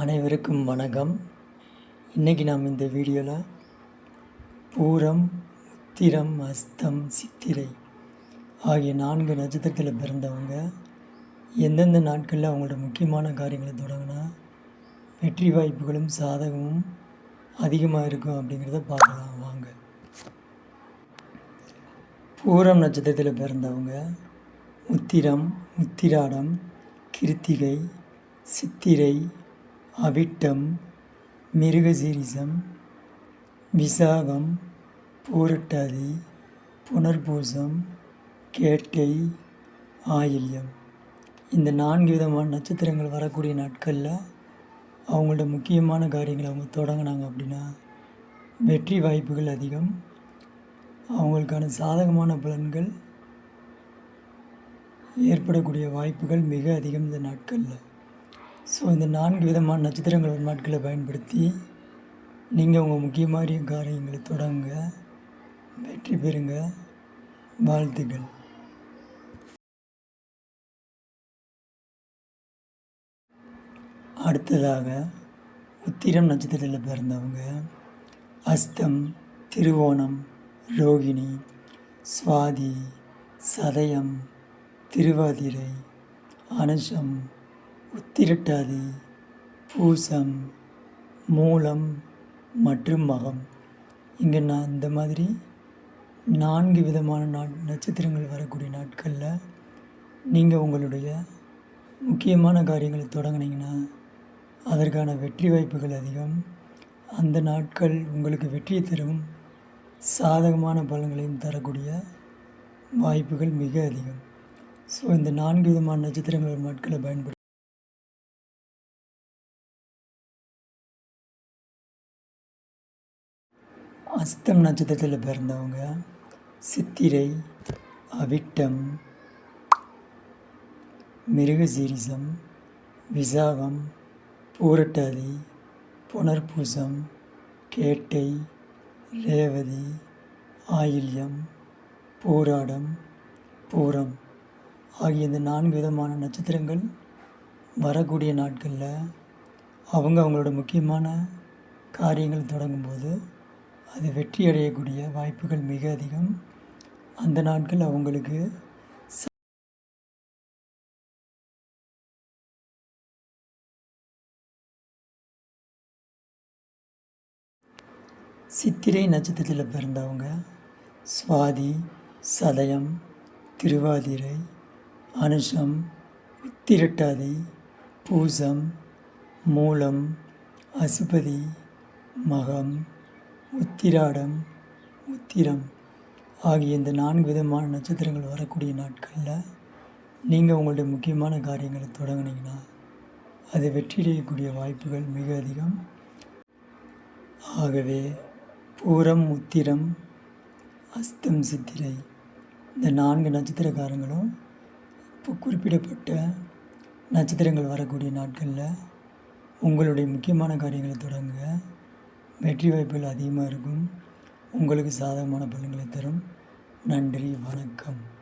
அனைவருக்கும் வணக்கம். இன்றைக்கி நாம் இந்த வீடியோவில் பூரம் உத்திரம் அஸ்தம் சித்திரை ஆகிய நான்கு நட்சத்திரத்தில் பிறந்தவங்க எந்தெந்த நாட்களில் அவங்களோட முக்கியமான காரியங்களை தொடங்கினா வெற்றி வாய்ப்புகளும் சாதகமும் அதிகமாக இருக்கும் அப்படிங்கிறத பார்க்கலாம். வாங்க. பூரம் நட்சத்திரத்தில் பிறந்தவங்க உத்திரம் உத்திராடம் கிருத்திகை சித்திரை அவிட்டம் மிருகசீரிசம் விசாகம் பூரட்டாதி புனர்பூசம் கேட்டை ஆயில்யம். இந்த நான்கு விதமான நட்சத்திரங்கள் வரக்கூடிய நாட்களில் அவங்களோட முக்கியமான காரியங்களை அவங்க தொடங்கினாங்க அப்படின்னா வெற்றி வாய்ப்புகள் அதிகம். அவங்களுக்கான சாதகமான பலன்கள் ஏற்படக்கூடிய வாய்ப்புகள் மிக அதிகம் இந்த நாட்களில். ஸோ இந்த நான்கு விதமான நட்சத்திரங்கள் ஒரு நாட்களை பயன்படுத்தி நீங்கள் உங்கள் முக்கியமான காரியங்களை தொடங்க வெற்றி பெறுங்க வாழ்த்துக்கள் அடுத்ததாக உத்திரம் நட்சத்திரத்தில் பிறந்தவங்க அஸ்தம் திருவோணம் ரோகிணி சுவாதி சதயம் திருவாதிரை அனுஷம் உத்திரட்டாதி பூசம் மூலம் மற்றும் மகம். இங்கே நான் இந்த மாதிரி நான்கு விதமான நாட் நட்சத்திரங்கள் வரக்கூடிய நாட்களில் நீங்கள் உங்களுடைய முக்கியமான காரியங்களை தொடங்கினீங்கன்னா அதற்கான வெற்றி வாய்ப்புகள் அதிகம். அந்த நாட்கள் உங்களுக்கு வெற்றியை தரும். சாதகமான பலன்களையும் தரக்கூடிய வாய்ப்புகள் மிக அதிகம். ஸோ இந்த நான்கு விதமான நட்சத்திரங்கள் நாட்களை பயன்படுத்தி அஸ்தம் நட்சத்திரத்தில் பிறந்தவங்க சித்திரை அவிட்டம் மிருகசீரிசம் விசாகம் பூரட்டாதி புனர்பூசம் கேட்டை ரேவதி ஆயில்யம் பூராடம் பூரம் ஆகிய இந்த நான்கு விதமான நட்சத்திரங்கள் வரக்கூடிய நாட்களில் அவங்க அவங்களோட முக்கியமான காரியங்கள் தொடங்கும்போது அது வெற்றி அடையக்கூடிய வாய்ப்புகள் மிக அதிகம். அந்த நாட்கள் அவங்களுக்கு சித்திரை நட்சத்திரத்தில் பிறந்தவங்க சுவாதி சதயம் திருவாதிரை அனுஷம் உத்திரட்டாதி பூசம் மூலம் அசுபதி மகம் உத்திராடம் உத்திரம் ஆகிய இந்த நான்கு விதமான நட்சத்திரங்கள் வரக்கூடிய நாட்களில் நீங்கள் உங்களுடைய முக்கியமான காரியங்களை தொடங்கினீங்கன்னா அது வெற்றியடையக்கூடிய வாய்ப்புகள் மிக அதிகம். ஆகவே பூரம் உத்திரம் அஸ்தம் சித்திரை இந்த நான்கு நட்சத்திரக்காரங்களும் இப்போ குறிப்பிடப்பட்ட நட்சத்திரங்கள் வரக்கூடிய நாட்களில் உங்களுடைய முக்கியமான காரியங்களை தொடங்க வெற்றி வாய்ப்புகள் அதிகமாக இருக்கும். உங்களுக்கு சாதகமான பலன்களை தரும். நன்றி வணக்கம்.